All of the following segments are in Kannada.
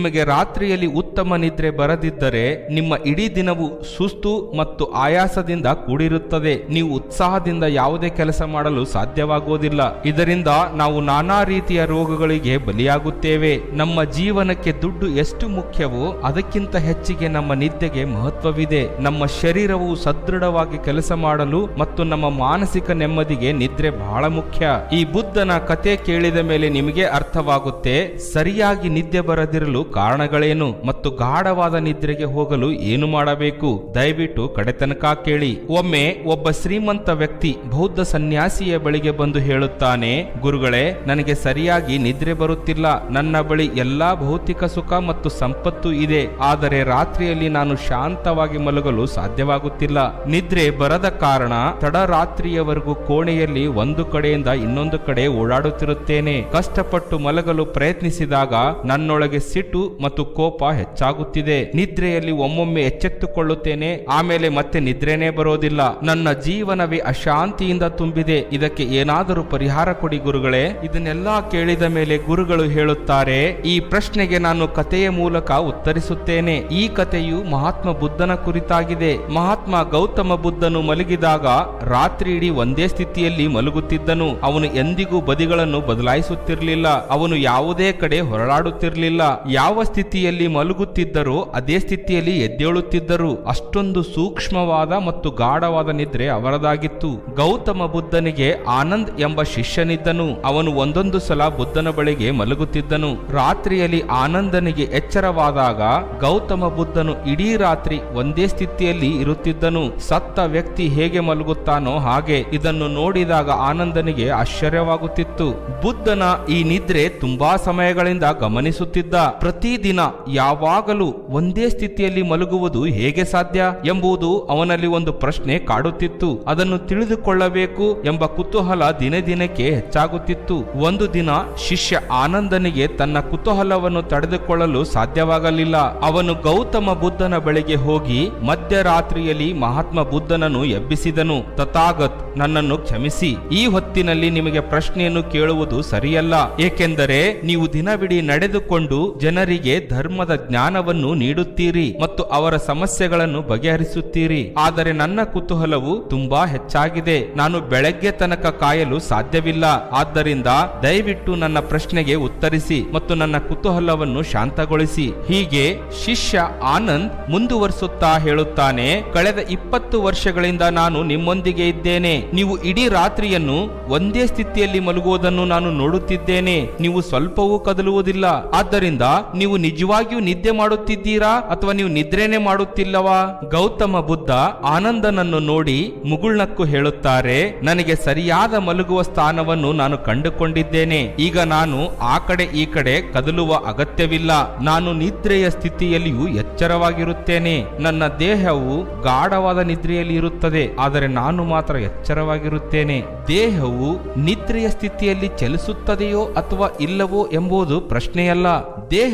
ನಿಮಗೆ ರಾತ್ರಿಯಲ್ಲಿ ಉತ್ತಮ ನಿದ್ರೆ ಬರದಿದ್ದರೆ ನಿಮ್ಮ ಇಡೀ ದಿನವು ಸುಸ್ತು ಮತ್ತು ಆಯಾಸದಿಂದ ಕೂಡಿರುತ್ತದೆ. ನೀವು ಉತ್ಸಾಹದಿಂದ ಯಾವುದೇ ಕೆಲಸ ಮಾಡಲು ಸಾಧ್ಯವಾಗುವುದಿಲ್ಲ. ಇದರಿಂದ ನಾವು ನಾನಾ ರೀತಿಯ ರೋಗಗಳಿಗೆ ಬಲಿಯಾಗುತ್ತೇವೆ. ನಮ್ಮ ಜೀವನಕ್ಕೆ ದುಡ್ಡು ಎಷ್ಟು ಮುಖ್ಯವೋ ಅದಕ್ಕಿಂತ ಹೆಚ್ಚಿಗೆ ನಮ್ಮ ನಿದ್ದೆಗೆ ಮಹತ್ವವಿದೆ. ನಮ್ಮ ಶರೀರವು ಸದೃಢವಾಗಿ ಕೆಲಸ ಮಾಡಲು ಮತ್ತು ನಮ್ಮ ಮಾನಸಿಕ ನೆಮ್ಮದಿಗೆ ನಿದ್ರೆ ಬಹಳ ಮುಖ್ಯ. ಈ ಬುದ್ಧನ ಕತೆ ಕೇಳಿದ ಮೇಲೆ ನಿಮಗೆ ಅರ್ಥವಾಗುತ್ತೆ, ಸರಿಯಾಗಿ ನಿದ್ದೆ ಬರದಿರಲು ಕಾರಣಗಳೇನು ಮತ್ತು ಗಾಢವಾದ ನಿದ್ರೆಗೆ ಹೋಗಲು ಏನು ಮಾಡಬೇಕು? ದಯವಿಟ್ಟು ಕಡೆತನಕ ಕೇಳಿ. ಒಮ್ಮೆ ಒಬ್ಬ ಶ್ರೀಮಂತ ವ್ಯಕ್ತಿ ಬೌದ್ಧ ಸನ್ಯಾಸಿಯ ಬಳಿಗೆ ಬಂದು ಹೇಳುತ್ತಾನೆ, ಗುರುಗಳೇ, ನನಗೆ ಸರಿಯಾಗಿ ನಿದ್ರೆ ಬರುತ್ತಿಲ್ಲ. ನನ್ನ ಬಳಿ ಎಲ್ಲಾ ಭೌತಿಕ ಸುಖ ಮತ್ತು ಸಂಪತ್ತು ಇದೆ. ಆದರೆ ರಾತ್ರಿಯಲ್ಲಿ ನಾನು ಶಾಂತವಾಗಿ ಮಲಗಲು ಸಾಧ್ಯವಾಗುತ್ತಿಲ್ಲ. ನಿದ್ರೆ ಬರದ ಕಾರಣ ತಡರಾತ್ರಿಯವರೆಗೂ ಕೋಣೆಯಲ್ಲಿ ಒಂದು ಕಡೆಯಿಂದ ಇನ್ನೊಂದು ಕಡೆ ಓಡಾಡುತ್ತಿರುತ್ತೇನೆ. ಕಷ್ಟಪಟ್ಟು ಮಲಗಲು ಪ್ರಯತ್ನಿಸಿದಾಗ ನನ್ನೊಳಗೆ ಸಿಟ್ಟು ಮತ್ತು ಕೋಪ ಹೆಚ್ಚಾಗುತ್ತಿದೆ. ನಿದ್ರೆಯಲ್ಲಿ ಒಮ್ಮೊಮ್ಮೆ ಎಚ್ಚೆತ್ತುಕೊಳ್ಳುತ್ತೇನೆ. ಆಮೇಲೆ ಮತ್ತೆ ನಿದ್ರೆನೇ ಬರೋದಿಲ್ಲ. ನನ್ನ ಜೀವನವೇ ಅಶಾಂತಿಯಿಂದ ತುಂಬಿದೆ. ಇದಕ್ಕೆ ಏನಾದರೂ ಪರಿಹಾರ ಕೊಡಿ ಗುರುಗಳೇ. ಇದನ್ನೆಲ್ಲಾ ಕೇಳಿದ ಮೇಲೆ ಗುರುಗಳು ಹೇಳುತ್ತಾರೆ, ಈ ಪ್ರಶ್ನೆಗೆ ನಾನು ಕಥೆಯ ಮೂಲಕ ಉತ್ತರಿಸುತ್ತೇನೆ. ಈ ಕಥೆಯು ಮಹಾತ್ಮ ಬುದ್ಧನ ಕುರಿತಾಗಿದೆ. ಮಹಾತ್ಮ ಗೌತಮ ಬುದ್ಧನು ಮಲಗಿದಾಗ ರಾತ್ರಿ ಇಡೀ ಒಂದೇ ಸ್ಥಿತಿಯಲ್ಲಿ ಮಲಗುತ್ತಿದ್ದನು. ಅವನು ಎಂದಿಗೂ ಬದಿಗಳನ್ನು ಬದಲಾಯಿಸುತ್ತಿರಲಿಲ್ಲ. ಅವನು ಯಾವುದೇ ಕಡೆ ಹೊರಳಾಡುತ್ತಿರಲಿಲ್ಲ ಯಾವ ಸ್ಥಿತಿಯಲ್ಲಿ ಮಲಗುತ್ತಿದ್ದರೋ ಅದೇ ಸ್ಥಿತಿಯಲ್ಲಿ ಎದ್ದೇಳುತ್ತಿದ್ದರು. ಅಷ್ಟೊಂದು ಸೂಕ್ಷ್ಮವಾದ ಮತ್ತು ಗಾಢವಾದ ನಿದ್ರೆ ಅವರದಾಗಿತ್ತು. ಗೌತಮ ಬುದ್ಧನಿಗೆ ಆನಂದ್ ಎಂಬ ಶಿಷ್ಯನಿದ್ದನು. ಅವನು ಒಂದೊಂದು ಸಲ ಬುದ್ಧನ ಬಳಿಗೆ ಮಲಗುತ್ತಿದ್ದನು. ರಾತ್ರಿಯಲ್ಲಿ ಆನಂದನಿಗೆ ಎಚ್ಚರವಾದಾಗ ಗೌತಮ ಬುದ್ಧನು ಇಡೀ ರಾತ್ರಿ ಒಂದೇ ಸ್ಥಿತಿಯಲ್ಲಿ ಇರುತ್ತಿದ್ದನು. ಸತ್ತ ವ್ಯಕ್ತಿ ಹೇಗೆ ಮಲಗುತ್ತಾನೋ ಹಾಗೆ ಇದನ್ನು ನೋಡಿದಾಗ ಆನಂದನಿಗೆ ಆಶ್ಚರ್ಯವಾಗುತ್ತಿತ್ತು. ಬುದ್ಧನ ಈ ನಿದ್ರೆ ತುಂಬಾ ಸಮಯಗಳಿಂದ ಗಮನಿಸುತ್ತಿದ್ದ. ಪ್ರತಿದಿನ ಯಾವಾಗಲೂ ಒಂದೇ ಸ್ಥಿತಿಯಲ್ಲಿ ಮಲಗುವುದು ಹೇಗೆ ಸಾಧ್ಯ ಎಂಬುದು ಅವನಲ್ಲಿ ಒಂದು ಪ್ರಶ್ನೆ ಕಾಡುತ್ತಿತ್ತು. ಅದನ್ನು ತಿಳಿದುಕೊಳ್ಳಬೇಕು ಎಂಬ ಕುತೂಹಲ ದಿನೇ ದಿನಕ್ಕೆ ಹೆಚ್ಚಾಗುತ್ತಿತ್ತು. ಒಂದು ದಿನ ಶಿಷ್ಯ ಆನಂದನಿಗೆ ತನ್ನ ಕುತೂಹಲವನ್ನು ತಡೆದುಕೊಳ್ಳಲು ಸಾಧ್ಯವಾಗಲಿಲ್ಲ. ಅವನು ಗೌತಮ ಬುದ್ಧನ ಬಳಿಗೆ ಹೋಗಿ ಮಧ್ಯರಾತ್ರಿಯಲ್ಲಿ ಮಹಾತ್ಮ ಬುದ್ಧನನ್ನು ಎಬ್ಬಿಸಿದನು. ತಥಾಗತ್, ನನ್ನನ್ನು ಕ್ಷಮಿಸಿ. ಈ ಹೊತ್ತಿನಲ್ಲಿ ನಿಮಗೆ ಪ್ರಶ್ನೆಯನ್ನು ಕೇಳುವುದು ಸರಿಯಲ್ಲ. ಏಕೆಂದರೆ ನೀವು ದಿನವಿಡೀ ನಡೆದುಕೊಂಡು ಜನರಿಗೆ ಧರ್ಮದ ಜ್ಞಾನವನ್ನು ನೀಡುತ್ತೀರಿ ಮತ್ತು ಅವರ ಸಮಸ್ಯೆಗಳನ್ನು ಬಗೆಹರಿಸುತ್ತೀರಿ. ಆದರೆ ನನ್ನ ಕುತೂಹಲವು ತುಂಬಾ ಹೆಚ್ಚಾಗಿದೆ. ನಾನು ಬೆಳಗ್ಗೆ ತನಕ ಕಾಯಲು ಸಾಧ್ಯವಿಲ್ಲ. ಆದ್ದರಿಂದ ದಯವಿಟ್ಟು ನನ್ನ ಪ್ರಶ್ನೆಗೆ ಉತ್ತರಿಸಿ ಮತ್ತು ನನ್ನ ಕುತೂಹಲವನ್ನು ಶಾಂತಗೊಳಿಸಿ. ಹೀಗೆ ಶಿಷ್ಯ ಆನಂದ್ ಮುಂದುವರಿಸುತ್ತಾ ಹೇಳುತ್ತಾನೆ, ಕಳೆದ ಇಪ್ಪತ್ತು ವರ್ಷಗಳಿಂದ ನಾನು ನಿಮ್ಮೊಂದಿಗೆ ಇದ್ದೇನೆ. ನೀವು ಇಡೀ ರಾತ್ರಿಯನ್ನು ಒಂದೇ ಸ್ಥಿತಿಯಲ್ಲಿ ಮಲಗುವುದನ್ನು ನಾನು ನೋಡುತ್ತಿದ್ದೇನೆ. ನೀವು ಸ್ವಲ್ಪವೂ ಕದಲುವುದಿಲ್ಲ. ಆದ್ದರಿಂದ ನೀವು ನಿಜವಾಗಿಯೂ ನಿದ್ದೆ ಮಾಡುತ್ತಿದ್ದೀರಾ ಅಥವಾ ನೀವು ನಿದ್ರೇನೆ ಮಾಡುತ್ತಿಲ್ಲವಾ? ಗೌತಮ ಬುದ್ಧ ಆನಂದನನ್ನು ನೋಡಿ ಮುಗುಳ್ನಕ್ಕು ಹೇಳುತ್ತಾರೆ, ನನಗೆ ಸರಿಯಾದ ಮಲಗುವ ಸ್ಥಾನವನ್ನು ನಾನು ಕಂಡುಕೊಂಡಿದ್ದೇನೆ. ಈಗ ನಾನು ಆ ಕಡೆ ಈ ಕಡೆ ಕದಲುವ ಅಗತ್ಯವಿಲ್ಲ. ನಾನು ನಿದ್ರೆಯ ಸ್ಥಿತಿಯಲ್ಲಿಯೂ ಎಚ್ಚರವಾಗಿರುತ್ತೇನೆ. ನನ್ನ ದೇಹವು ಗಾಢವಾದ ನಿದ್ರೆಯಲ್ಲಿ ಇರುತ್ತದೆ, ಆದರೆ ನಾನು ಮಾತ್ರ ಎಚ್ಚರವಾಗಿರುತ್ತೇನೆ. ದೇಹವು ನಿದ್ರೆಯ ಸ್ಥಿತಿಯಲ್ಲಿ ಚಲಿಸುತ್ತದೆಯೋ ಅಥವಾ ಇಲ್ಲವೋ ಎಂಬುದು ಪ್ರಶ್ನೆಯಲ್ಲ.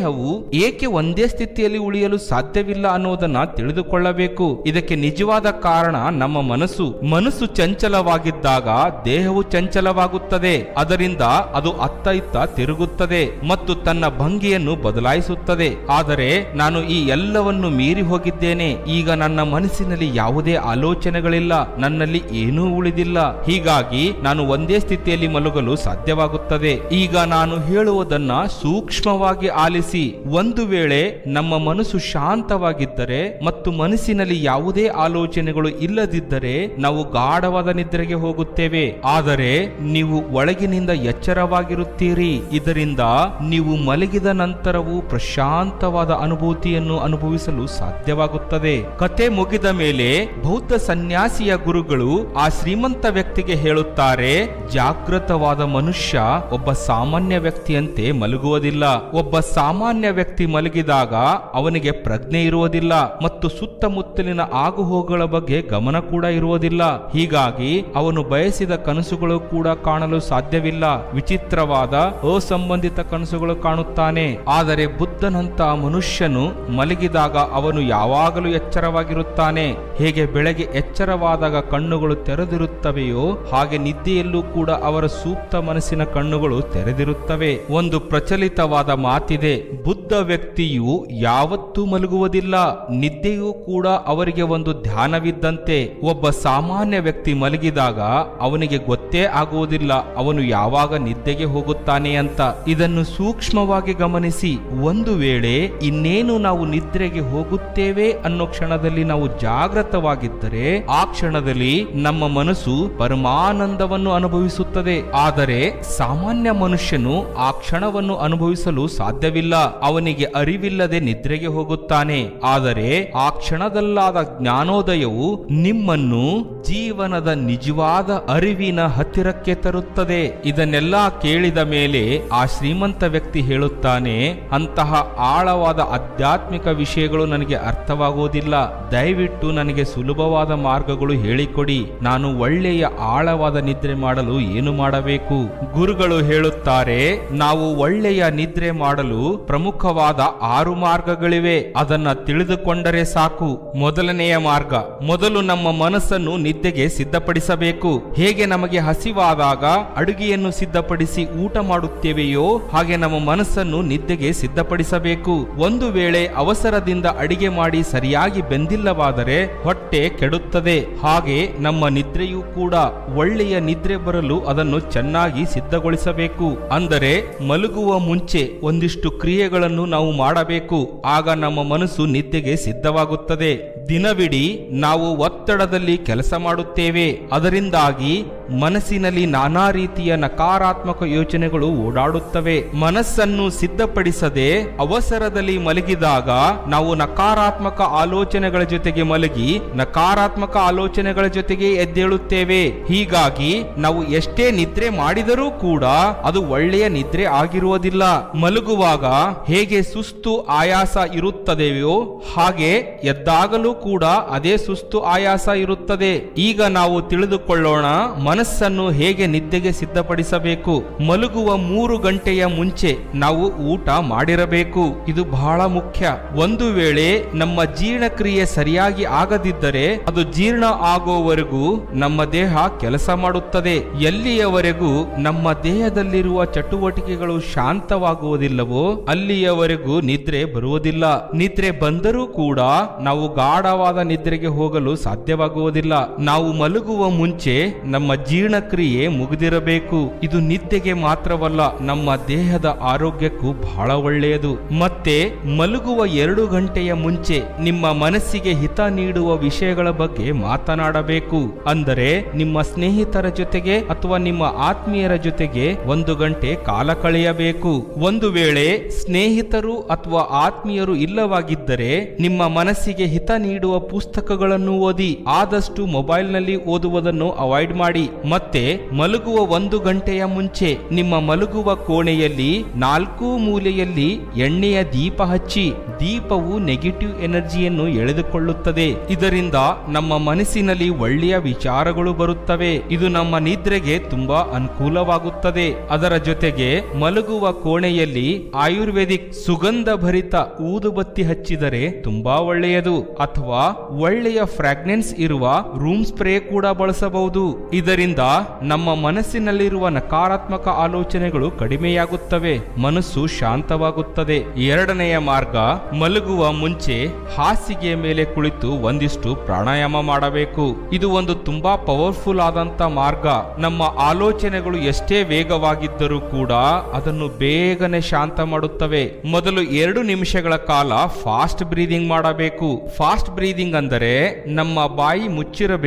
ದೇಹವು ಏಕೆ ಒಂದೇ ಸ್ಥಿತಿಯಲ್ಲಿ ಉಳಿಯಲು ಸಾಧ್ಯವಿಲ್ಲ ಅನ್ನೋದನ್ನ ತಿಳಿದುಕೊಳ್ಳಬೇಕು. ಇದಕ್ಕೆ ನಿಜವಾದ ಕಾರಣ ನಮ್ಮ ಮನಸ್ಸು ಮನಸ್ಸು ಚಂಚಲವಾಗಿದ್ದಾಗ ದೇಹವು ಚಂಚಲವಾಗುತ್ತದೆ. ಅದರಿಂದ ಅದು ಅತ್ತ ಇತ್ತ ತಿರುಗುತ್ತದೆ ಮತ್ತು ತನ್ನ ಭಂಗಿಯನ್ನು ಬದಲಾಯಿಸುತ್ತದೆ. ಆದರೆ ನಾನು ಈ ಎಲ್ಲವನ್ನು ಮೀರಿ ಹೋಗಿದ್ದೇನೆ. ಈಗ ನನ್ನ ಮನಸ್ಸಿನಲ್ಲಿ ಯಾವುದೇ ಆಲೋಚನೆಗಳಿಲ್ಲ. ನನ್ನಲ್ಲಿ ಏನೂ ಉಳಿದಿಲ್ಲ. ಹೀಗಾಗಿ ನಾನು ಒಂದೇ ಸ್ಥಿತಿಯಲ್ಲಿ ಮಲಗಲು ಸಾಧ್ಯವಾಗುತ್ತದೆ. ಈಗ ನಾನು ಹೇಳುವುದನ್ನ ಸೂಕ್ಷ್ಮವಾಗಿ ಆಲಿಸಿ ಒಂದು ವೇಳೆ ನಮ್ಮ ಮನಸ್ಸು ಶಾಂತವಾಗಿದ್ದರೆ ಮತ್ತು ಮನಸ್ಸಿನಲ್ಲಿ ಯಾವುದೇ ಆಲೋಚನೆಗಳು ಇಲ್ಲದಿದ್ದರೆ ನಾವು ಗಾಢವಾದ ನಿದ್ರೆಗೆ ಹೋಗುತ್ತೇವೆ. ಆದರೆ ನೀವು ಒಳಗಿನಿಂದ ಎಚ್ಚರವಾಗಿರುತ್ತೀರಿ. ಇದರಿಂದ ನೀವು ಮಲಗಿದ ನಂತರವೂ ಪ್ರಶಾಂತವಾದ ಅನುಭೂತಿಯನ್ನು ಅನುಭವಿಸಲು ಸಾಧ್ಯವಾಗುತ್ತದೆ. ಕತೆ ಮುಗಿದ ಮೇಲೆ ಬೌದ್ಧ ಸನ್ಯಾಸಿಯ ಗುರುಗಳು ಆ ಶ್ರೀಮಂತ ವ್ಯಕ್ತಿಗೆ ಹೇಳುತ್ತಾರೆ ಜಾಗೃತವಾದ ಮನುಷ್ಯ ಒಬ್ಬ ಸಾಮಾನ್ಯ ವ್ಯಕ್ತಿಯಂತೆ ಮಲಗುವುದಿಲ್ಲ. ಒಬ್ಬ ಸಾಮಾನ್ಯ ವ್ಯಕ್ತಿ ಮಲಗಿದಾಗ ಅವನಿಗೆ ಪ್ರಜ್ಞೆ ಇರುವುದಿಲ್ಲ ಮತ್ತು ಸುತ್ತಮುತ್ತಲಿನ ಆಗುಹೋಗುಗಳ ಬಗ್ಗೆ ಗಮನ ಕೂಡ ಇರುವುದಿಲ್ಲ. ಹೀಗಾಗಿ ಅವನು ಬಯಸಿದ ಕನಸುಗಳು ಕೂಡ ಕಾಣಲು ಸಾಧ್ಯವಿಲ್ಲ. ವಿಚಿತ್ರವಾದ, ಅಸಂಬಂಧಿತ ಕನಸುಗಳು ಕಾಣುತ್ತಾನೆ. ಆದರೆ ಬುದ್ಧನಂತ ಮನುಷ್ಯನು ಮಲಗಿದಾಗ ಅವನು ಯಾವಾಗಲೂ ಎಚ್ಚರವಾಗಿರುತ್ತಾನೆ. ಹೇಗೆ ಬೆಳಗ್ಗೆ ಎಚ್ಚರವಾದಾಗ ಕಣ್ಣುಗಳು ತೆರೆದಿರುತ್ತವೆಯೋ, ಹಾಗೆ ನಿದ್ದೆಯಲ್ಲೂ ಕೂಡ ಅವರ ಸೂಕ್ತ ಮನಸ್ಸಿನ ಕಣ್ಣುಗಳು ತೆರೆದಿರುತ್ತವೆ. ಒಂದು ಪ್ರಚಲಿತವಾದ ಮಾತಿದೆ ಬುದ್ಧ ವ್ಯಕ್ತಿಯು ಯಾವತ್ತೂ ಮಲಗುವುದಿಲ್ಲ, ನಿದ್ದೆಯೂ ಕೂಡ ಅವರಿಗೆ ಒಂದು ಧ್ಯಾನವಿದ್ದಂತೆ. ಒಬ್ಬ ಸಾಮಾನ್ಯ ವ್ಯಕ್ತಿ ಮಲಗಿದಾಗ ಅವನಿಗೆ ಗೊತ್ತೇ ಆಗುವುದಿಲ್ಲ, ಅವನು ಯಾವಾಗ ನಿದ್ದೆಗೆ ಹೋಗುತ್ತಾನೆ ಅಂತ. ಇದನ್ನು ಸೂಕ್ಷ್ಮವಾಗಿ ಗಮನಿಸಿ, ಒಂದು ವೇಳೆ ಇನ್ನೇನು ನಾವು ನಿದ್ರೆಗೆ ಹೋಗುತ್ತೇವೆ ಅನ್ನೋ ಕ್ಷಣದಲ್ಲಿ ನಾವು ಜಾಗೃತವಾಗಿದ್ದರೆ ಆ ಕ್ಷಣದಲ್ಲಿ ನಮ್ಮ ಮನಸ್ಸು ಪರಮಾನಂದವನ್ನು ಅನುಭವಿಸುತ್ತದೆ. ಆದರೆ ಸಾಮಾನ್ಯ ಮನುಷ್ಯನು ಆ ಕ್ಷಣವನ್ನು ಅನುಭವಿಸಲು ಸಾಧ್ಯವಿಲ್ಲ. ಅವನಿಗೆ ಅರಿವಿಲ್ಲದೆ ನಿದ್ರೆಗೆ ಹೋಗುತ್ತಾನೆ. ಆದರೆ ಆ ಕ್ಷಣದಲ್ಲಾದ ಜ್ಞಾನೋದಯವು ನಿಮ್ಮನ್ನು ಜೀವನದ ನಿಜವಾದ ಅರಿವಿನ ಹತ್ತಿರಕ್ಕೆ ತರುತ್ತದೆ. ಇದನ್ನೆಲ್ಲ ಕೇಳಿದ ಮೇಲೆ ಆ ಶ್ರೀಮಂತ ವ್ಯಕ್ತಿ ಹೇಳುತ್ತಾನೆ, ಅಂತಹ ಆಳವಾದ ಆಧ್ಯಾತ್ಮಿಕ ವಿಷಯಗಳು ನನಗೆ ಅರ್ಥವಾಗುವುದಿಲ್ಲ. ದಯವಿಟ್ಟು ನನಗೆ ಸುಲಭವಾದ ಮಾರ್ಗಗಳು ಹೇಳಿಕೊಡಿ. ನಾನು ಒಳ್ಳೆಯ ಆಳವಾದ ನಿದ್ರೆ ಮಾಡಲು ಏನು ಮಾಡಬೇಕು? ಗುರುಗಳು ಹೇಳುತ್ತಾರೆ, ನಾವು ಒಳ್ಳೆಯ ನಿದ್ರೆ ಮಾಡಲು ಪ್ರಮುಖವಾದ ಆರು ಮಾರ್ಗಗಳಿವೆ. ಅದನ್ನ ತಿಳಿದುಕೊಂಡರೆ ಸಾಕು. ಮೊದಲನೆಯ ಮಾರ್ಗ, ಮೊದಲು ನಮ್ಮ ಮನಸ್ಸನ್ನು ನಿದ್ದೆಗೆ ಸಿದ್ಧಪಡಿಸಬೇಕು. ಹೇಗೆ ನಮಗೆ ಹಸಿವಾದಾಗ ಅಡುಗೆಯನ್ನು ಸಿದ್ಧಪಡಿಸಿ ಊಟ ಮಾಡುತ್ತೇವೆಯೋ ಹಾಗೆ ನಮ್ಮ ಮನಸ್ಸನ್ನು ನಿದ್ದೆಗೆ ಸಿದ್ಧಪಡಿಸಬೇಕು. ಒಂದು ವೇಳೆ ಅವಸರದಿಂದ ಅಡಿಗೆ ಮಾಡಿ ಸರಿಯಾಗಿ ಬೆಂದಿಲ್ಲವಾದರೆ ಹೊಟ್ಟೆ ಕೆಡುತ್ತದೆ. ಹಾಗೆ ನಮ್ಮ ನಿದ್ರೆಯೂ ಕೂಡ ಒಳ್ಳೆಯ ನಿದ್ರೆ ಬರಲು ಅದನ್ನು ಚೆನ್ನಾಗಿ ಸಿದ್ಧಗೊಳಿಸಬೇಕು. ಅಂದರೆ ಮಲಗುವ ಮುಂಚೆ ಒಂದಿಷ್ಟು ಕ್ರಿಯೆಗಳನ್ನು ನಾವು ಮಾಡಬೇಕು. ಆಗ ನಮ್ಮ ಮನಸ್ಸು ನಿದ್ದೆಗೆ ಸಿದ್ಧವಾಗುತ್ತದೆ. ದಿನವಿಡೀ ನಾವು ಒತ್ತಡದಲ್ಲಿ ಕೆಲಸ ಮಾಡುತ್ತೇವೆ. ಅದರಿಂದಾಗಿ ಮನಸ್ಸಿನಲ್ಲಿ ನಾನಾ ರೀತಿಯ ನಕಾರಾತ್ಮಕ ಯೋಚನೆಗಳು ಓಡಾಡುತ್ತವೆ. ಮನಸ್ಸನ್ನು ಸಿದ್ಧಪಡಿಸದೆ ಅವಸರದಲ್ಲಿ ಮಲಗಿದಾಗ ನಾವು ನಕಾರಾತ್ಮಕ ಆಲೋಚನೆಗಳ ಜೊತೆಗೆ ಮಲಗಿ ನಕಾರಾತ್ಮಕ ಆಲೋಚನೆಗಳ ಜೊತೆಗೆ ಎದ್ದೇಳುತ್ತೇವೆ. ಹೀಗಾಗಿ ನಾವು ಎಷ್ಟೇ ನಿದ್ರೆ ಮಾಡಿದರೂ ಕೂಡ ಅದು ಒಳ್ಳೆಯ ನಿದ್ರೆ ಆಗಿರುವುದಿಲ್ಲ. ಮಲಗುವಾಗ ಹೇಗೆ ಸುಸ್ತು ಆಯಾಸ ಇರುತ್ತದೆಯೋ ಹಾಗೆ ಎದ್ದಾಗಲೂ ಕೂಡ ಅದೇ ಸುಸ್ತು ಆಯಾಸ ಇರುತ್ತದೆ. ಈಗ ನಾವು ತಿಳಿದುಕೊಳ್ಳೋಣ ಮನಸ್ಸನ್ನು ಹೇಗೆ ನಿದ್ದೆಗೆ ಸಿದ್ಧಪಡಿಸಬೇಕು. ಮಲಗುವ ಮೂರು ಗಂಟೆಯ ಮುಂಚೆ ನಾವು ಊಟ ಮಾಡಿರಬೇಕು. ಇದು ಬಹಳ ಮುಖ್ಯ. ಒಂದು ವೇಳೆ ನಮ್ಮ ಜೀರ್ಣಕ್ರಿಯೆ ಸರಿಯಾಗಿ ಆಗದಿದ್ದರೆ ಅದು ಜೀರ್ಣ ಆಗೋವರೆಗೂ ನಮ್ಮ ದೇಹ ಕೆಲಸ ಮಾಡುತ್ತದೆ. ಎಲ್ಲಿಯವರೆಗೂ ನಮ್ಮ ದೇಹದಲ್ಲಿರುವ ಚಟುವಟಿಕೆಗಳು ಶಾಂತವಾಗುವುದಿಲ್ಲವೋ ಅಲ್ಲಿಯವರೆಗೂ ನಿದ್ರೆ ಬರುವುದಿಲ್ಲ. ನಿದ್ರೆ ಬಂದರೂ ಕೂಡ ನಾವು ಗಾಢವಾದ ನಿದ್ರೆಗೆ ಹೋಗಲು ಸಾಧ್ಯವಾಗುವುದಿಲ್ಲ. ನಾವು ಮಲಗುವ ಮುಂಚೆ ನಮ್ಮ ಜೀರ್ಣಕ್ರಿಯೆ ಮುಗಿದಿರಬೇಕು. ಇದು ನಿದ್ದೆಗೆ ಮಾತ್ರವಲ್ಲ, ನಮ್ಮ ದೇಹದ ಆರೋಗ್ಯಕ್ಕೂ ಬಹಳ ಒಳ್ಳೆಯದು. ಮತ್ತೆ, ಮಲಗುವ ಎರಡು ಗಂಟೆಯ ಮುಂಚೆ ನಿಮ್ಮ ಮನಸ್ಸಿಗೆ ಹಿತ ನೀಡುವ ವಿಷಯಗಳ ಬಗ್ಗೆ ಮಾತನಾಡಬೇಕು. ಅಂದರೆ, ನಿಮ್ಮ ಸ್ನೇಹಿತರ ಜೊತೆಗೆ ಅಥವಾ ನಿಮ್ಮ ಆತ್ಮೀಯರ ಜೊತೆಗೆ ಒಂದು ಗಂಟೆ ಕಾಲ ಕಳೆಯಬೇಕು. ಒಂದು ವೇಳೆ ಸ್ನೇಹಿತರು ಅಥವಾ ಆತ್ಮೀಯರು ಇಲ್ಲವಾಗಿದ್ದರೆ, ನಿಮ್ಮ ಮನಸ್ಸಿಗೆ ಹಿತ ನೀಡುವ ಪುಸ್ತಕಗಳನ್ನು ಓದಿ, ಆದಷ್ಟು ಮೊಬೈಲ್ನಲ್ಲಿ ಓದುವುದನ್ನು ಅವಾಯ್ಡ್ ಮಾಡಿ. ಮತ್ತೆ ಮಲಗುವ ಒಂದು ಗಂಟೆಯ ಮುಂಚೆ ನಿಮ್ಮ ಮಲಗುವ ಕೋಣೆಯಲ್ಲಿ ನಾಲ್ಕು ಮೂಲೆಯಲ್ಲಿ ಎಣ್ಣೆಯ ದೀಪ ಹಚ್ಚಿ ದೀಪವು ನೆಗೆಟಿವ್ ಎನರ್ಜಿಯನ್ನು ಎಳೆದುಕೊಳ್ಳುತ್ತದೆ. ಇದರಿಂದ ನಮ್ಮ ಮನಸ್ಸಿನಲ್ಲಿ ಒಳ್ಳೆಯ ವಿಚಾರಗಳು ಬರುತ್ತವೆ. ಇದು ನಮ್ಮ ನಿದ್ರೆಗೆ ತುಂಬಾ ಅನುಕೂಲವಾಗುತ್ತದೆ. ಅದರ ಜೊತೆಗೆ ಮಲಗುವ ಕೋಣೆಯಲ್ಲಿ ಆಯುರ್ವೇದಿಕ್ ಸುಗಂಧ ಭರಿತ ಊದುಬತ್ತಿ ಹಚ್ಚಿದರೆ ತುಂಬಾ ಒಳ್ಳೆಯದು. ಅಥವಾ ಒಳ್ಳೆಯ ಫ್ರಾಗ್ನೆನ್ಸ್ ಇರುವ ರೂಮ್ ಸ್ಪ್ರೇ ಕೂಡ ಬಳಸಬಹುದು. ಇದರಿಂದ ನಮ್ಮ ಮನಸ್ಸಿನಲ್ಲಿರುವ ನಕಾರಾತ್ಮಕ ಆಲೋಚನೆಗಳು ಕಡಿಮೆಯಾಗುತ್ತವೆ, ಮನಸ್ಸು ಶಾಂತವಾಗುತ್ತದೆ. ಎರಡನೆಯ ಮಾರ್ಗ, ಮಲಗುವ ಮುಂಚೆ ಹಾಸಿಗೆಯ ಮೇಲೆ ಕುಳಿತು ಒಂದಿಷ್ಟು ಪ್ರಾಣಾಯಾಮ ಮಾಡಬೇಕು. ಇದು ಒಂದು ತುಂಬಾ ಪವರ್ಫುಲ್ ಆದಂತ ಮಾರ್ಗ. ನಮ್ಮ ಆಲೋಚನೆಗಳು ಎಷ್ಟೇ ವೇಗವಾಗಿದ್ದರೂ ಕೂಡ ಅದನ್ನು ಬೇಗನೆ ಶಾಂತ ಮಾಡುತ್ತವೆ. ಮೊದಲು ಎರಡು ನಿಮಿಷಗಳ ಕಾಲ ಫಾಸ್ಟ್ ಬ್ರೀದಿಂಗ್ ಮಾಡಬೇಕು. ಫಾಸ್ಟ್ ಬ್ರೀದಿಂಗ್ ಅಂದರೆ ನಮ್ಮ ಬಾಯಿ ಮುಚ್ಚಿರಬೇಕು.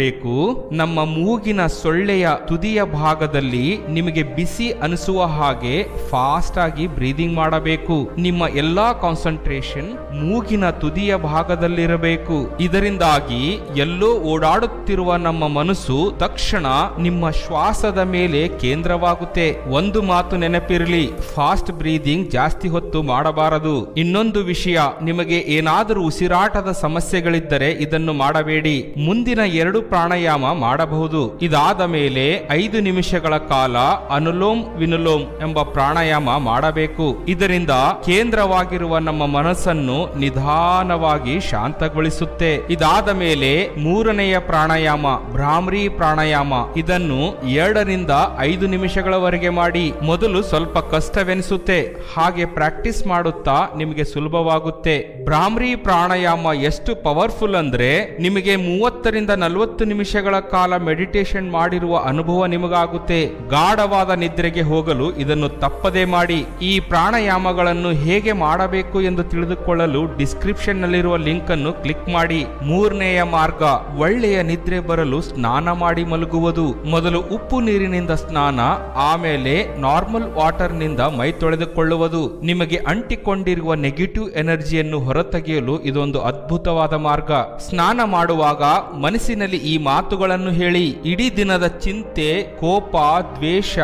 ನಮ್ಮ ಮೂಗಿನ ಸೊಳ್ಳೆಯ ತುದಿಯ ಭಾಗದಲ್ಲಿ ನಿಮಗೆ ಬಿಸಿ ಅನಿಸುವ ಹಾಗೆ ಫಾಸ್ಟ್ ಆಗಿ ಬ್ರೀದಿಂಗ್ ಮಾಡಬೇಕು. ನಿಮ್ಮ ಎಲ್ಲಾ ಕಾನ್ಸಂಟ್ರೇಷನ್ ಮೂಗಿನ ತುದಿಯ ಭಾಗದಲ್ಲಿರಬೇಕು. ಇದರಿಂದಾಗಿ ಎಲ್ಲೋ ಓಡಾಡುತ್ತಿರುವ ನಮ್ಮ ಮನಸ್ಸು ತಕ್ಷಣ ನಿಮ್ಮ ಶ್ವಾಸದ ಮೇಲೆ ಕೇಂದ್ರವಾಗುತ್ತೆ. ಒಂದು ಮಾತು ನೆನಪಿರಲಿ ಫಾಸ್ಟ್ ಬ್ರೀದಿಂಗ್ ಜಾಸ್ತಿ ಹೊತ್ತು ಮಾಡಬಾರದು. ಇನ್ನೊಂದು ವಿಷಯ, ನಿಮಗೆ ಏನಾದರೂ ಉಸಿರಾಟದ ಸಮಸ್ಯೆಗಳಿದ್ದರೆ ಇದನ್ನು ಮಾಡಬೇಡಿ. ಮುಂದಿನ ಎರಡು ಪ್ರಾಣಾಯಾಮ ಮಾಡಬಹುದು. ಇದಾದ ಮೇಲೆ ಐದು ನಿಮಿಷಗಳ ಕಾಲ ಅನುಲೋಮ್ ವಿನುಲೋಮ್ ಎಂಬ ಪ್ರಾಣಾಯಾಮ ಮಾಡಬೇಕು. ಇದರಿಂದ ಕೇಂದ್ರವಾಗಿರುವ ನಮ್ಮ ಮನಸ್ಸನ್ನು ನಿಧಾನವಾಗಿ ಶಾಂತಗೊಳಿಸುತ್ತೆ. ಇದಾದ ಮೇಲೆ ಮೂರನೆಯ ಪ್ರಾಣಾಯಾಮ, ಭ್ರಾಮರಿ ಪ್ರಾಣಾಯಾಮ. ಇದನ್ನು ಎರಡರಿಂದ ಐದು ನಿಮಿಷಗಳವರೆಗೆ ಮಾಡಿ. ಮೊದಲು ಸ್ವಲ್ಪ ಕಷ್ಟವೆನಿಸುತ್ತೆ. ಹಾಗೆ ಪ್ರಾಕ್ಟೀಸ್ ಮಾಡುತ್ತಾ ನಿಮಗೆ ಸುಲಭವಾಗುತ್ತೆ. ಭ್ರಾಮ್ರಿ ಪ್ರಾಣಾಯಾಮ ಎಷ್ಟು ಪವರ್ಫುಲ್ ಅಂದ್ರೆ ನಿಮಗೆ ಮೂವತ್ತರಿಂದ ನಲವತ್ತು ನಿಮಿಷಗಳ ಕಾಲ ಮೆಡಿಟೇಷನ್ ಮಾಡಿರುವ ಅನುಭವ ನಿಮಗಾಗುತ್ತೆ. ಗಾಢವಾದ ನಿದ್ರೆಗೆ ಹೋಗಲು ಇದನ್ನು ತಪ್ಪದೇ ಮಾಡಿ. ಈ ಪ್ರಾಣಾಯಾಮಗಳನ್ನು ಹೇಗೆ ಮಾಡಬೇಕು ಎಂದು ತಿಳಿದುಕೊಳ್ಳಲು ಡಿಸ್ಕ್ರಿಪ್ಷನ್ ನಲ್ಲಿರುವ ಲಿಂಕ್ ಅನ್ನು ಕ್ಲಿಕ್ ಮಾಡಿ. ಮೂರನೆಯ ಮಾರ್ಗ, ಒಳ್ಳೆಯ ನಿದ್ರೆ ಬರಲು ಸ್ನಾನ ಮಾಡಿ ಮಲಗುವುದು. ಮೊದಲು ಉಪ್ಪು ನೀರಿನಿಂದ ಸ್ನಾನ, ಆಮೇಲೆ ನಾರ್ಮಲ್ ವಾಟರ್ನಿಂದ ಮೈ ತೊಳೆದುಕೊಳ್ಳುವುದು. ನಿಮಗೆ ಅಂಟಿಕೊಂಡಿರುವ ನೆಗೆಟಿವ್ ಎನರ್ಜಿಯನ್ನು ಹೊರತೆಗೆಯಲು ಇದೊಂದು ಅದ್ಭುತವಾದ ಮಾರ್ಗ. ಸ್ನಾನ ಮಾಡುವಾಗ ಮನಸ್ಸಿನಲ್ಲಿ ಈ ಮಾತುಗಳನ್ನು ಹೇಳಿ ಇಡೀ ದಿನದ ಚಿಂತೆ, ಕೋಪ, ದ್ವೇಷ,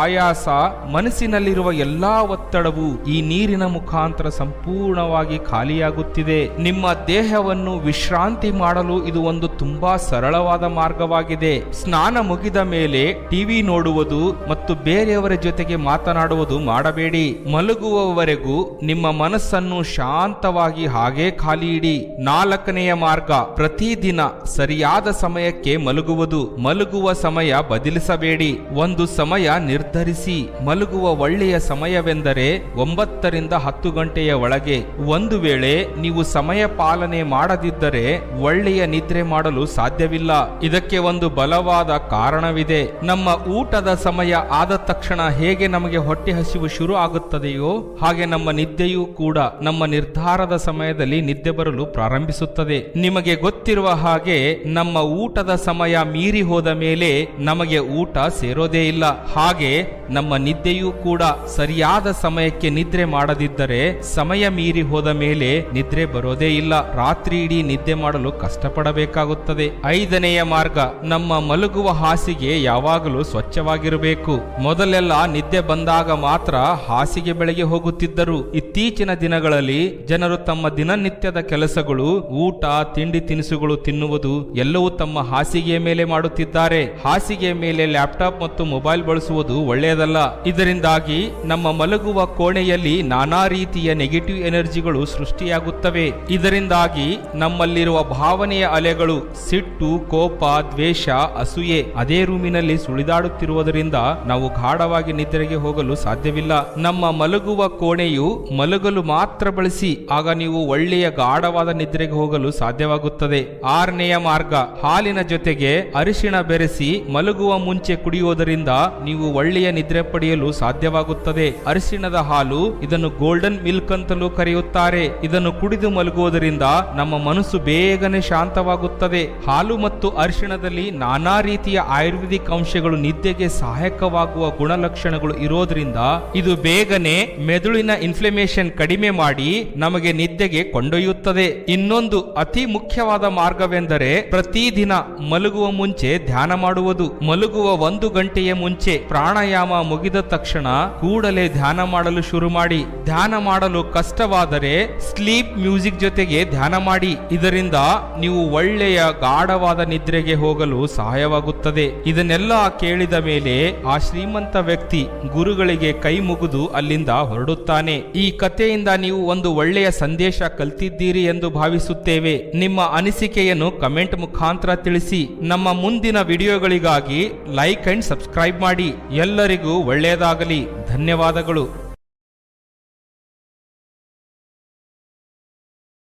ಆಯಾಸ, ಮನಸ್ಸಿನಲ್ಲಿರುವ ಎಲ್ಲಾ ಒತ್ತಡವು ಈ ನೀರಿನ ಮುಖಾಂತರ ಸಂಪೂರ್ಣವಾಗಿ ಖಾಲಿಯಾಗುತ್ತಿದೆ. ನಿಮ್ಮ ದೇಹವನ್ನು ವಿಶ್ರಾಂತಿ ಮಾಡಲು ಇದು ಒಂದು ತುಂಬಾ ಸರಳವಾದ ಮಾರ್ಗವಾಗಿದೆ. ಸ್ನಾನ ಮುಗಿದ ಮೇಲೆ ಟಿವಿ ನೋಡುವುದು ಮತ್ತು ಬೇರೆಯವರ ಜೊತೆಗೆ ಮಾತನಾಡುವುದು ಮಾಡಬೇಡಿ. ಮಲಗುವವರೆಗೂ ನಿಮ್ಮ ಮನಸ್ಸನ್ನು ಶಾಂತವಾಗಿ ಹಾಗೇ ಖಾಲಿ ಇಡಿ. ನಾಲ್ಕನೆಯ ಮಾರ್ಗ, ಪ್ರತಿದಿನ ಸರಿಯಾದ ಸಮಯಕ್ಕೆ ಮಲಗುವುದು. ಮಲಗುವ ಸಮಯ ಬದಲಿಸಬೇಡಿ. ಒಂದು ಸಮಯ ನಿರ್ಧರಿಸಿ. ಮಲಗುವ ಒಳ್ಳೆಯ ಸಮಯವೆಂದರೆ ಒಂಬತ್ತರಿಂದ ಹತ್ತು ಗಂಟೆಯ ಒಳಗೆ. ಒಂದು ವೇಳೆ ನೀವು ಸಮಯ ಪಾಲನೆ ಮಾಡದಿದ್ದರೆ ಒಳ್ಳೆಯ ನಿದ್ರೆ ಮಾಡಲು ಸಾಧ್ಯವಿಲ್ಲ. ಇದಕ್ಕೆ ಒಂದು ಬಲವಾದ ಕಾರಣವಿದೆ. ನಮ್ಮ ಊಟದ ಸಮಯ ಆದ ತಕ್ಷಣ ಹೇಗೆ ನಮಗೆ ಹೊಟ್ಟೆ ಹಸಿವು ಶುರು ಆಗುತ್ತದೆಯೋ ಹಾಗೆ ನಮ್ಮ ನಿದ್ದೆಯೂ ಕೂಡ ನಮ್ಮ ನಿರ್ಧಾರದ ಸಮಯದಲ್ಲಿ ನಿದ್ದೆ ಬರಲು ಪ್ರಾರಂಭಿಸುತ್ತದೆ. ನಿಮಗೆ ಗೊತ್ತಿರುವ ಹಾಗೆ ನಮ್ಮ ಊಟದ ಸಮಯ ಮೀರಿ ಹೋದ ಮೇಲೆ ನಮಗೆ ಊಟ ಸೇರೋದೇ ಇಲ್ಲ. ಹಾಗೆ ನಮ್ಮ ನಿದ್ದೆಯೂ ಕೂಡ ಸರಿಯಾದ ಸಮಯಕ್ಕೆ ನಿದ್ರೆ ಮಾಡದಿದ್ದರೆ ಸಮಯ ಮೀರಿ ಹೋದ ಮೇಲೆ ನಿದ್ರೆ ಬರೋದೇ ಇಲ್ಲ. ರಾತ್ರಿ ಇಡೀ ನಿದ್ದೆ ಮಾಡಲು ಕಷ್ಟಪಡಬೇಕಾಗುತ್ತದೆ. ಐದನೆಯ ಮಾರ್ಗ, ನಮ್ಮ ಮಲಗುವ ಹಾಸಿಗೆ ಯಾವಾಗಲೂ ಸ್ವಚ್ಛವಾಗಿರಬೇಕು. ಮೊದಲೆಲ್ಲ ನಿದ್ದೆ ಬಂದಾಗ ಮಾತ್ರ ಹಾಸಿಗೆ ಬೆಳಗ್ಗೆ ಹೋಗುತ್ತಿದ್ದರು. ಇತ್ತೀಚಿನ ದಿನಗಳಲ್ಲಿ ಜನರು ತಮ್ಮ ದಿನನಿತ್ಯದ ಕೆಲಸಗಳು, ಊಟ, ತಿಂಡಿ ತಿನಿಸುಗಳು ತಿನ್ನುವುದು ಎಲ್ಲವೂ ತಮ್ಮ ಹಾಸಿಗೆಯ ಮೇಲೆ ಮಾಡುತ್ತಿದ್ದಾರೆ. ಹಾಸಿಗೆಯ ಮೇಲೆ ಲ್ಯಾಪ್ಟಾಪ್ ಮತ್ತು ಮೊಬೈಲ್ ಬಳಸುವುದು ಒಳ್ಳೆಯದಲ್ಲ. ಇದರಿಂದಾಗಿ ನಮ್ಮ ಮಲಗುವ ಕೋಣೆಯಲ್ಲಿ ನಾನಾ ರೀತಿಯ ನೆಗೆಟಿವ್ ಎನರ್ಜಿಗಳು ಸೃಷ್ಟಿಯಾಗುತ್ತವೆ. ಇದರಿಂದಾಗಿ ನಮ್ಮಲ್ಲಿರುವ ಭಾವನೆಯ ಅಲೆಗಳು ಸಿಟ್ಟು, ಕೋಪ, ದ್ವೇಷ, ಅಸೂಯೆ ಅದೇ ರೂಮಿನಲ್ಲಿ ಸುಳಿದಾಡುತ್ತಿರುವುದರಿಂದ ನಾವು ಗಾಢವಾಗಿ ನಿದ್ರೆಗೆ ಹೋಗಲು ಸಾಧ್ಯವಿಲ್ಲ. ನಮ್ಮ ಮಲಗುವ ಕೋಣೆಯು ಮಲಗಲು ಮಾತ್ರ ಬಳಸಿ ಆಗ ನೀವು ಒಳ್ಳೆಯ ಗಾಢವಾದ ನಿದ್ರೆಗೆ ಹೋಗಲು ಸಾಧ್ಯವಾಗುತ್ತದೆ. ಆರನೆಯ ಮಾರ್ಗ ಹಾಲಿನ ಜೊತೆಗೆ ಅರಿಶಿಣ ಬೆರೆಸಿ ಮಲಗುವ ಮುಂಚೆ ಕುಡಿಯುವುದರಿಂದ ನೀವು ಒಳ್ಳೆಯ ನಿದ್ರೆ ಪಡೆಯಲು ಸಾಧ್ಯವಾಗುತ್ತದೆ. ಅರಿಶಿಣದ ಹಾಲು ಇದನ್ನು ಗೋಲ್ಡನ್ ಮಿಲ್ಕ್ ಅಂತಲೂ ಕರೆಯುತ್ತಾರೆ. ಇದನ್ನು ಕುಡಿದು ಮಲಗುವುದರಿಂದ ನಮ್ಮ ಮನಸ್ಸು ಬೇಗನೆ ಶಾಂತವಾಗುತ್ತದೆ. ಹಾಲು ಮತ್ತು ಅರಿಶಿಣದಲ್ಲಿ ನಾನಾ ರೀತಿಯ ಆಯುರ್ವೇದಿಕ್ ಅಂಶಗಳು ನಿದ್ದೆಗೆ ಸಹಾಯಕವಾಗುವ ಗುಣಲಕ್ಷಣಗಳು ಇರೋದ್ರಿಂದ ಇದು ಬೇಗನೆ ಮೆದುಳಿನ ಇನ್ಫ್ಲಮೇಷನ್ ಕಡಿಮೆ ಮಾಡಿ ನಮಗೆ ನಿದ್ದೆಗೆ ಕೊಂಡೊಯ್ಯುತ್ತದೆ. ಇನ್ನೊಂದು ಅತಿ ಮುಖ್ಯವಾದ ಮಾರ್ಗವೆಂದರೆ ಪ್ರತಿದಿನ ಮಲಗುವ ಮುಂಚೆ ಧ್ಯಾನ ಮಾಡುವುದು, ಮಲಗುವ ಒಂದು ಗಂಟೆಯ ಮುಂಚೆ ಪ್ರಾಣಾಯಾಮ ಮುಗಿದ ತಕ್ಷಣ ಕೂಡಲೇ ಧ್ಯಾನ ಮಾಡಲು ಶುರು ಮಾಡಿ. ಧ್ಯಾನ ಮಾಡಲು ಕಷ್ಟವಾದರೆ ಸ್ಲೀಪ್ ಮ್ಯೂಸಿಕ್ ಜೊತೆಗೆ ಧ್ಯಾನ ಮಾಡಿ. ಇದರಿಂದ ನೀವು ಒಳ್ಳೆಯ ಗಾಢವಾದ ನಿದ್ರೆಗೆ ಹೋಗಲು ಸಹಾಯವಾಗುತ್ತದೆ. ಇದನ್ನೆಲ್ಲ ಕೇಳಿದ ಮೇಲೆ ಆ ಶ್ರೀಮಂತ ವ್ಯಕ್ತಿ ಗುರುಗಳಿಗೆ ಕೈ ಮುಗಿದು ಅಲ್ಲಿಂದ ಹೊರಡುತ್ತಾನೆ. ಈ ಕಥೆಯಿಂದ ನೀವು ಒಂದು ಒಳ್ಳೆಯ ಸಂದೇಶ ಕಲ್ತಿದ್ದೀರಿ ಎಂದು ಭಾವಿಸುತ್ತೇವೆ. ನಿಮ್ಮ ಅನಿಸಿಕೆಯನ್ನು ಕಮೆಂಟ್ ಮುಖಾಂತರ ತಿಳಿಸಿ ನಮ್ಮ ಮುಂದಿನ ವಿಡಿಯೋಗಳಿಗಾಗಿ ಲೈಕ್ ಅಂಡ್ ಸಬ್ಸ್ಕ್ರೈಬ್ ಮಾಡಿ ಎಲ್ಲರಿಗೂ ಒಳ್ಳೆಯದಾಗಲಿ. ಧನ್ಯವಾದಗಳು.